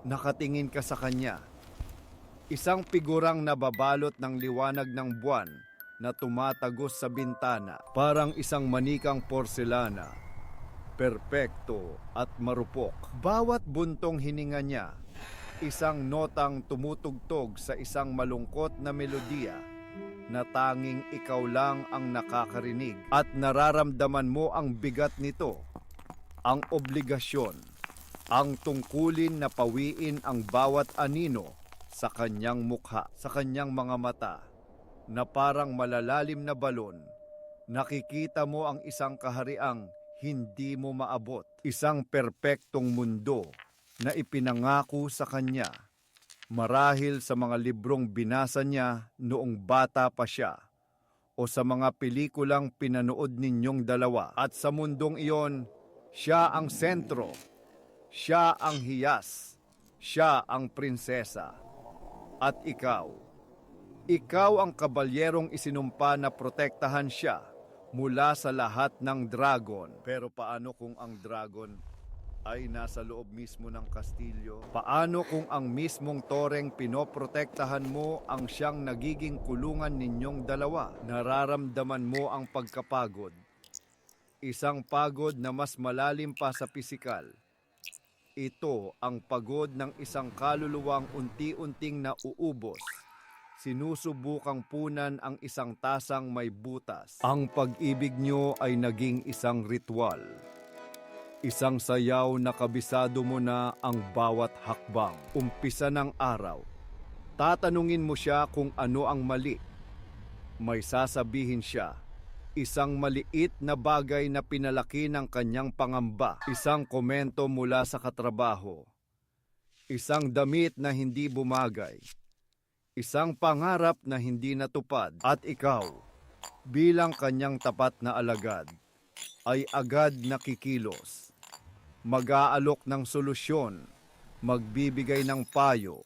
Nakatingin ka sa kanya. Isang figurang nababalot ng liwanag ng buwan na tumatagos sa bintana. Parang isang manikang porselana. Perpekto at marupok. Bawat buntong hininga niya, isang notang tumutugtog sa isang malungkot na melodiya na tanging ikaw lang ang nakakarinig at nararamdaman mo ang bigat nito, ang obligasyon, ang tungkulin na pawiin ang bawat anino sa kanyang mukha, sa kanyang mga mata, na parang malalalim na balon, nakikita mo ang isang kahariang hindi mo maabot, isang perpektong mundo na ipinangako sa kanya. Marahil sa mga librong binasa niya noong bata pa siya o sa mga pelikulang pinanood ninyong dalawa. At sa mundong iyon, siya ang sentro, siya ang hiyas, siya ang prinsesa. At ikaw, ikaw ang kabalyerong isinumpa na protektahan siya mula sa lahat ng dragon. Pero paano kung ang dragon ay nasa loob mismo ng kastilyo? Paano kung ang mismong toreng pinoprotektahan mo ang siyang nagiging kulungan ninyong dalawa? Nararamdaman mo ang pagkapagod. Isang pagod na mas malalim pa sa pisikal. Ito ang pagod ng isang kaluluwang unti-unting nauubos. Sinusubukang punan ang isang tasang may butas. Ang pag-ibig nyo ay naging isang ritual. Isang sayaw na kabisado mo na ang bawat hakbang. Umpisa ng araw. Tatanungin mo siya kung ano ang mali. May sasabihin siya. Isang maliit na bagay na pinalaki ng kanyang pangamba. Isang komento mula sa katrabaho. Isang damit na hindi bumagay. Isang pangarap na hindi natupad. At ikaw, bilang kanyang tapat na alagad, ay agad nakikilos mag-aalok ng solusyon, magbibigay ng payo,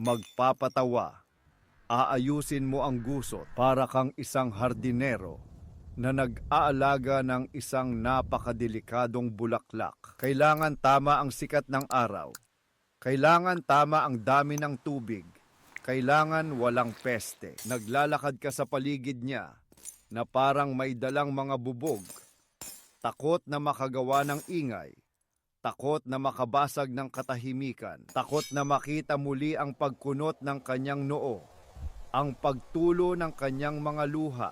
magpapatawa, aayusin mo ang gusot para kang isang hardinero na nag-aalaga ng isang napakadelikadong bulaklak. Kailangan tama ang sikat ng araw. Kailangan tama ang dami ng tubig. Kailangan walang peste. Naglalakad ka sa paligid niya na parang may dalang mga bubog. Takot na makagawa ng ingay takot na makabasag ng katahimikan, takot na makita muli ang pagkunot ng kanyang noo, ang pagtulo ng kanyang mga luha,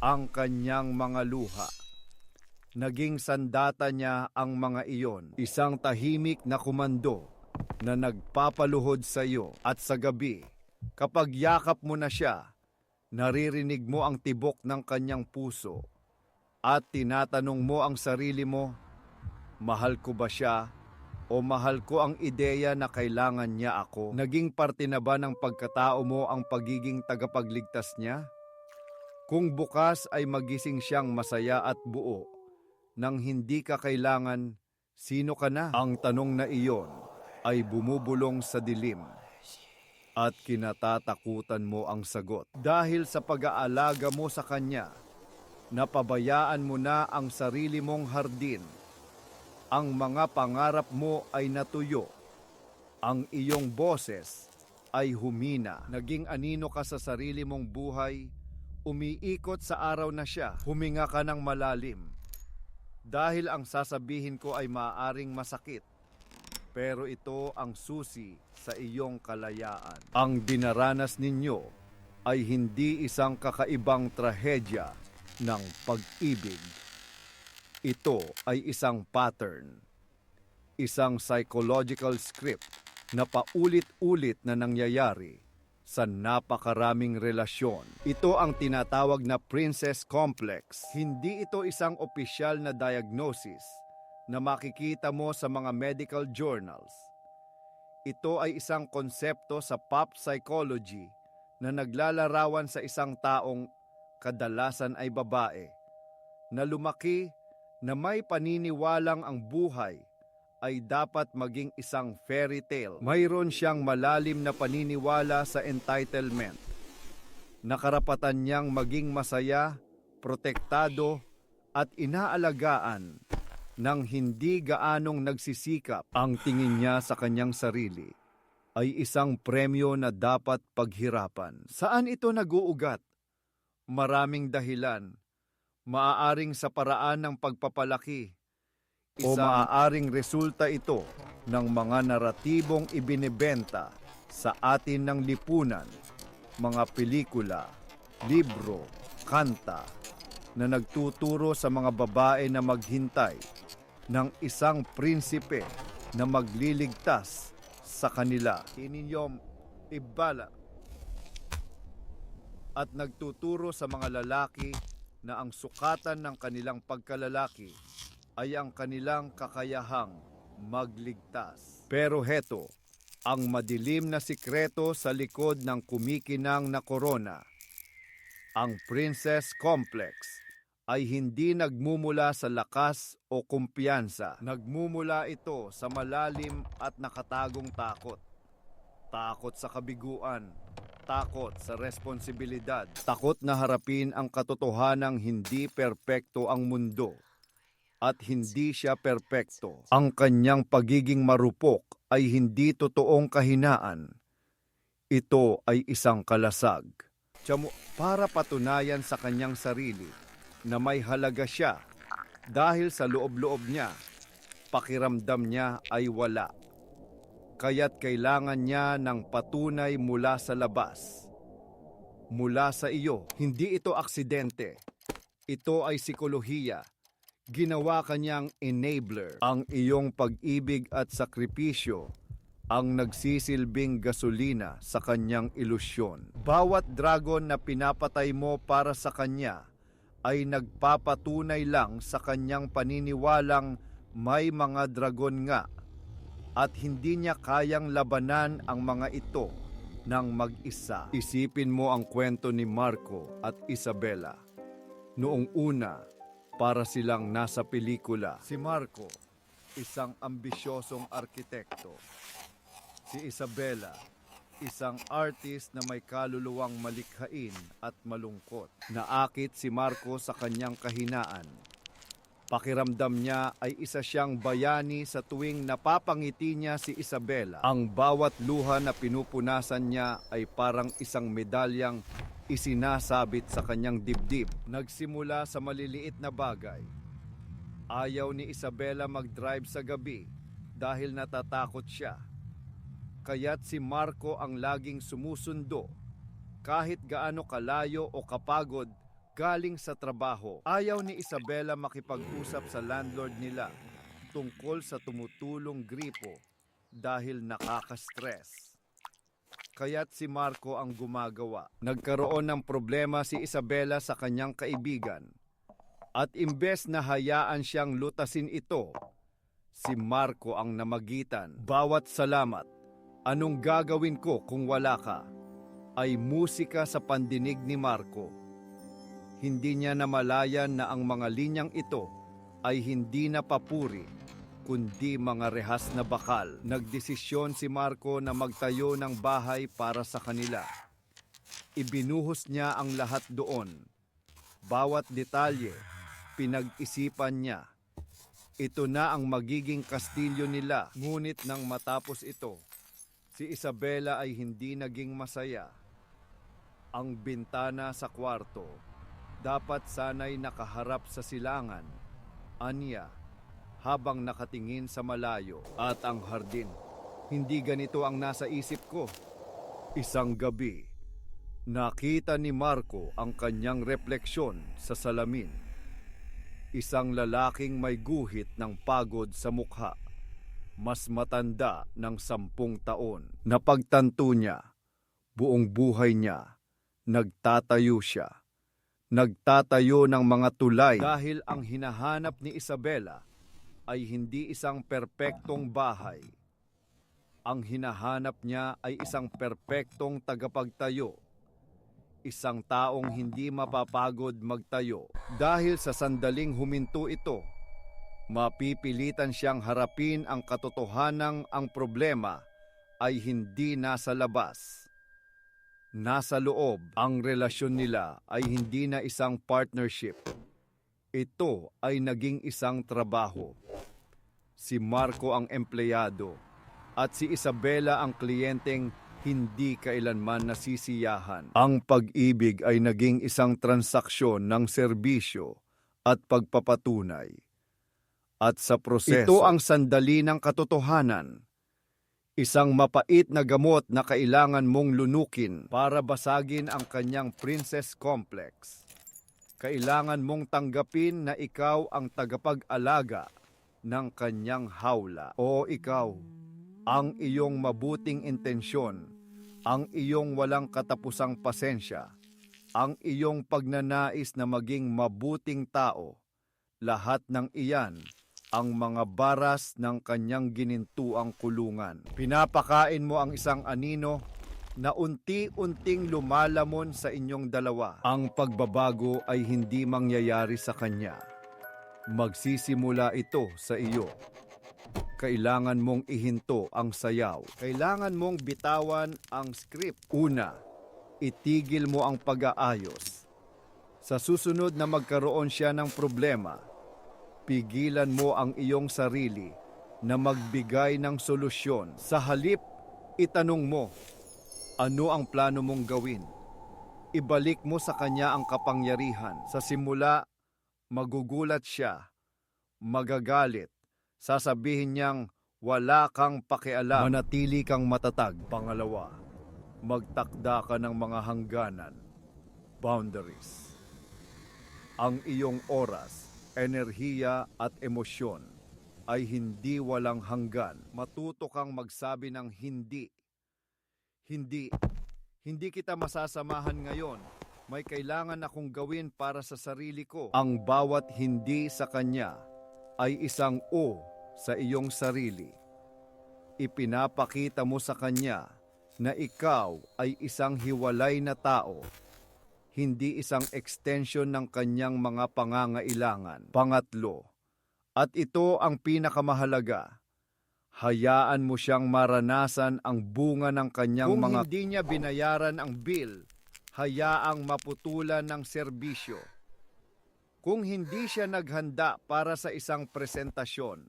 ang kanyang mga luha. Naging sandata niya ang mga iyon, isang tahimik na kumando na nagpapaluhod sa iyo at sa gabi, kapag yakap mo na siya, naririnig mo ang tibok ng kanyang puso at tinatanong mo ang sarili mo, Mahal ko ba siya? O mahal ko ang ideya na kailangan niya ako? Naging parte na ba ng pagkatao mo ang pagiging tagapagligtas niya? Kung bukas ay magising siyang masaya at buo, nang hindi ka kailangan, sino ka na? Ang tanong na iyon ay bumubulong sa dilim at kinatatakutan mo ang sagot. Dahil sa pag-aalaga mo sa kanya, napabayaan mo na ang sarili mong hardin ang mga pangarap mo ay natuyo. Ang iyong boses ay humina. Naging anino ka sa sarili mong buhay, umiikot sa araw na siya, huminga ka ng malalim. Dahil ang sasabihin ko ay maaring masakit, pero ito ang susi sa iyong kalayaan. Ang dinaranas ninyo ay hindi isang kakaibang trahedya ng pag-ibig. Ito ay isang pattern, isang psychological script na paulit-ulit na nangyayari sa napakaraming relasyon. Ito ang tinatawag na Princess Complex. Hindi ito isang opisyal na diagnosis na makikita mo sa mga medical journals. Ito ay isang konsepto sa pop psychology na naglalarawan sa isang taong kadalasan ay babae na lumaki na may paniniwalang ang buhay ay dapat maging isang fairy tale. Mayroon siyang malalim na paniniwala sa entitlement. Nakarapatan niyang maging masaya, protektado, at inaalagaan nang hindi gaanong nagsisikap ang tingin niya sa kanyang sarili ay isang premyo na dapat paghirapan. Saan ito naguugat? Maraming dahilan. Maaaring sa paraan ng pagpapalaki o maaaring resulta ito ng mga naratibong ibinebenta sa atin ng lipunan, mga pelikula, libro, kanta, na nagtuturo sa mga babae na maghintay ng isang prinsipe na magliligtas sa kanila. Ininyom ibala at nagtuturo sa mga lalaki na ang sukatan ng kanilang pagkalalaki ay ang kanilang kakayahang magligtas. Pero heto, ang madilim na sikreto sa likod ng kumikinang na korona. Ang Princess Complex ay hindi nagmumula sa lakas o kumpiyansa. Nagmumula ito sa malalim at nakatagong takot. Takot sa kabiguan, takot sa responsibilidad, takot na harapin ang katotohanang hindi perpekto ang mundo at hindi siya perpekto. Ang kanyang pagiging marupok ay hindi totoong kahinaan. Ito ay isang kalasag. Para patunayan sa kanyang sarili na may halaga siya dahil sa loob-loob niya, pakiramdam niya ay wala. Kaya't kailangan niya ng patunay mula sa labas. Mula sa iyo, hindi ito aksidente. Ito ay sikolohiya ginawa kanyang enabler. Ang iyong pag-ibig at sakripisyo ang nagsisilbing gasolina sa kanyang ilusyon. Bawat dragon na pinapatay mo para sa kanya ay nagpapatunay lang sa kanyang paniniwalang may mga dragon nga at hindi niya kayang labanan ang mga ito ng mag-isa. Isipin mo ang kwento ni Marco at Isabella. Noong una, para silang nasa pelikula. Si Marco, isang ambisyosong arkitekto. Si Isabella, isang artist na may kaluluwang malikhain at malungkot. Naakit si Marco sa kanyang kahinaan. Pakiramdam niya ay isa siyang bayani sa tuwing napapangiti niya si Isabella. Ang bawat luha na pinupunasan niya ay parang isang medalyang isinasabit sa kanyang dibdib. Nagsimula sa maliliit na bagay. Ayaw ni Isabella mag-drive sa gabi dahil natatakot siya. Kaya't si Marco ang laging sumusundo kahit gaano kalayo o kapagod galing sa trabaho. Ayaw ni Isabella makipag-usap sa landlord nila tungkol sa tumutulong gripo dahil nakaka-stress. Kaya't si Marco ang gumagawa. Nagkaroon ng problema si Isabella sa kanyang kaibigan. At imbes na hayaan siyang lutasin ito, si Marco ang namagitan. Bawat salamat, anong gagawin ko kung wala ka, ay musika sa pandinig ni Marco. Hindi niya namalayan na ang mga linyang ito ay hindi na papuri, kundi mga rehas na bakal. Nagdesisyon si Marco na magtayo ng bahay para sa kanila. Ibinuhos niya ang lahat doon. Bawat detalye, pinag-isipan niya. Ito na ang magiging kastilyo nila. Ngunit nang matapos ito, si Isabela ay hindi naging masaya. Ang bintana sa kwarto dapat sanay nakaharap sa silangan. Anya, habang nakatingin sa malayo at ang hardin. Hindi ganito ang nasa isip ko. Isang gabi, nakita ni Marco ang kanyang refleksyon sa salamin. Isang lalaking may guhit ng pagod sa mukha. Mas matanda ng sampung taon. Napagtanto niya, buong buhay niya, nagtatayo siya nagtatayo ng mga tulay dahil ang hinahanap ni Isabela ay hindi isang perpektong bahay. Ang hinahanap niya ay isang perpektong tagapagtayo. Isang taong hindi mapapagod magtayo. Dahil sa sandaling huminto ito, mapipilitan siyang harapin ang katotohanang ang problema ay hindi nasa labas Nasa loob, ang relasyon nila ay hindi na isang partnership. Ito ay naging isang trabaho. Si Marco ang empleyado, at si Isabela ang kliyenteng hindi kailanman nasisiyahan. Ang pag-ibig ay naging isang transaksyon ng serbisyo at pagpapatunay. At sa proseso, ito ang sandali ng katotohanan. Isang mapait na gamot na kailangan mong lunukin para basagin ang kanyang princess complex. Kailangan mong tanggapin na ikaw ang tagapag-alaga ng kanyang hawla. O ikaw, ang iyong mabuting intensyon, ang iyong walang katapusang pasensya, ang iyong pagnanais na maging mabuting tao, lahat ng iyan ang mga baras ng kanyang ginintuang kulungan. Pinapakain mo ang isang anino na unti-unting lumalamon sa inyong dalawa. Ang pagbabago ay hindi mangyayari sa kanya. Magsisimula ito sa iyo. Kailangan mong ihinto ang sayaw. Kailangan mong bitawan ang script. Una, itigil mo ang pag-aayos. Sa susunod na magkaroon siya ng problema, pigilan mo ang iyong sarili na magbigay ng solusyon. Sa halip, itanong mo, ano ang plano mong gawin? Ibalik mo sa kanya ang kapangyarihan. Sa simula, magugulat siya, magagalit, sasabihin niyang wala kang pakialam. Manatili kang matatag. Pangalawa, magtakda ka ng mga hangganan, boundaries. Ang iyong oras, enerhiya at emosyon ay hindi walang hanggan. Matuto kang magsabi ng hindi. Hindi. Hindi kita masasamahan ngayon. May kailangan akong gawin para sa sarili ko. Ang bawat hindi sa kanya ay isang o sa iyong sarili. Ipinapakita mo sa kanya na ikaw ay isang hiwalay na tao hindi isang extension ng kanyang mga pangangailangan. Pangatlo, at ito ang pinakamahalaga, hayaan mo siyang maranasan ang bunga ng kanyang Kung mga... hindi niya binayaran ang bill, hayaang maputulan ng serbisyo. Kung hindi siya naghanda para sa isang presentasyon,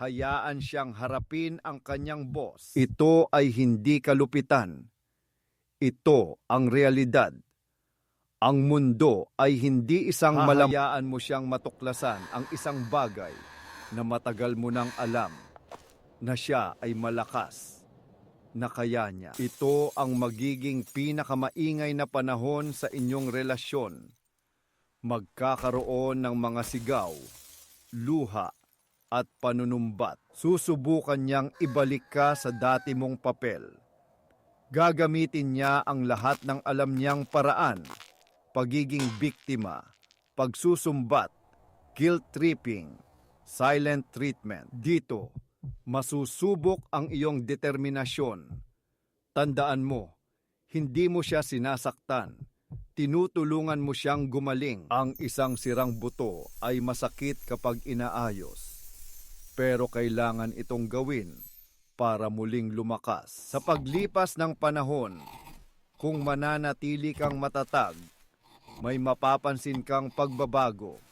hayaan siyang harapin ang kanyang boss. Ito ay hindi kalupitan. Ito ang realidad. Ang mundo ay hindi isang malam... Hahayaan mo siyang matuklasan ang isang bagay na matagal mo nang alam na siya ay malakas na kaya niya. Ito ang magiging pinakamaingay na panahon sa inyong relasyon. Magkakaroon ng mga sigaw, luha, at panunumbat. Susubukan niyang ibalik ka sa dati mong papel. Gagamitin niya ang lahat ng alam niyang paraan pagiging biktima, pagsusumbat, guilt-tripping, silent treatment. Dito, masusubok ang iyong determinasyon. Tandaan mo, hindi mo siya sinasaktan. Tinutulungan mo siyang gumaling. Ang isang sirang buto ay masakit kapag inaayos. Pero kailangan itong gawin para muling lumakas. Sa paglipas ng panahon, kung mananatili kang matatag, may mapapansin kang pagbabago.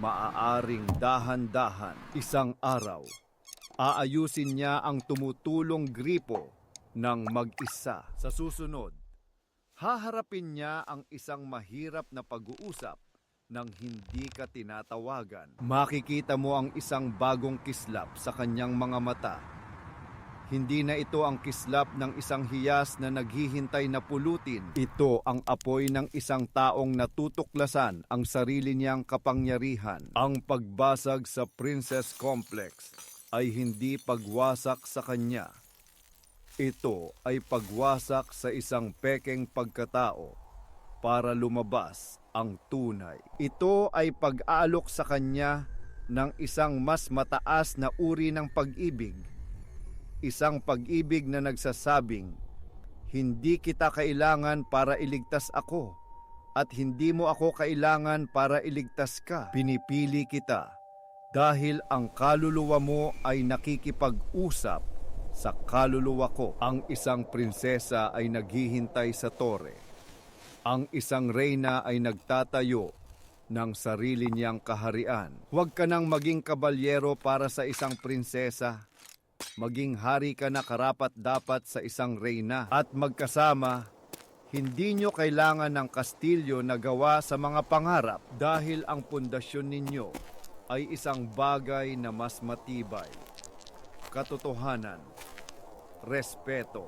Maaaring dahan-dahan, isang araw, aayusin niya ang tumutulong gripo ng mag-isa. Sa susunod, haharapin niya ang isang mahirap na pag-uusap nang hindi ka tinatawagan. Makikita mo ang isang bagong kislap sa kanyang mga mata hindi na ito ang kislap ng isang hiyas na naghihintay na pulutin. Ito ang apoy ng isang taong natutuklasan ang sarili niyang kapangyarihan. Ang pagbasag sa Princess Complex ay hindi pagwasak sa kanya. Ito ay pagwasak sa isang pekeng pagkatao para lumabas ang tunay. Ito ay pag-aalok sa kanya ng isang mas mataas na uri ng pag-ibig Isang pag-ibig na nagsasabing, hindi kita kailangan para iligtas ako at hindi mo ako kailangan para iligtas ka. Pinipili kita dahil ang kaluluwa mo ay nakikipag-usap sa kaluluwa ko. Ang isang prinsesa ay naghihintay sa tore. Ang isang reyna ay nagtatayo ng sarili niyang kaharian. Huwag ka nang maging kabalyero para sa isang prinsesa. Maging hari ka na karapat dapat sa isang reyna. At magkasama, hindi nyo kailangan ng kastilyo na gawa sa mga pangarap dahil ang pundasyon ninyo ay isang bagay na mas matibay. Katotohanan, respeto,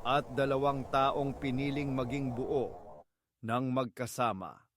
at dalawang taong piniling maging buo ng magkasama.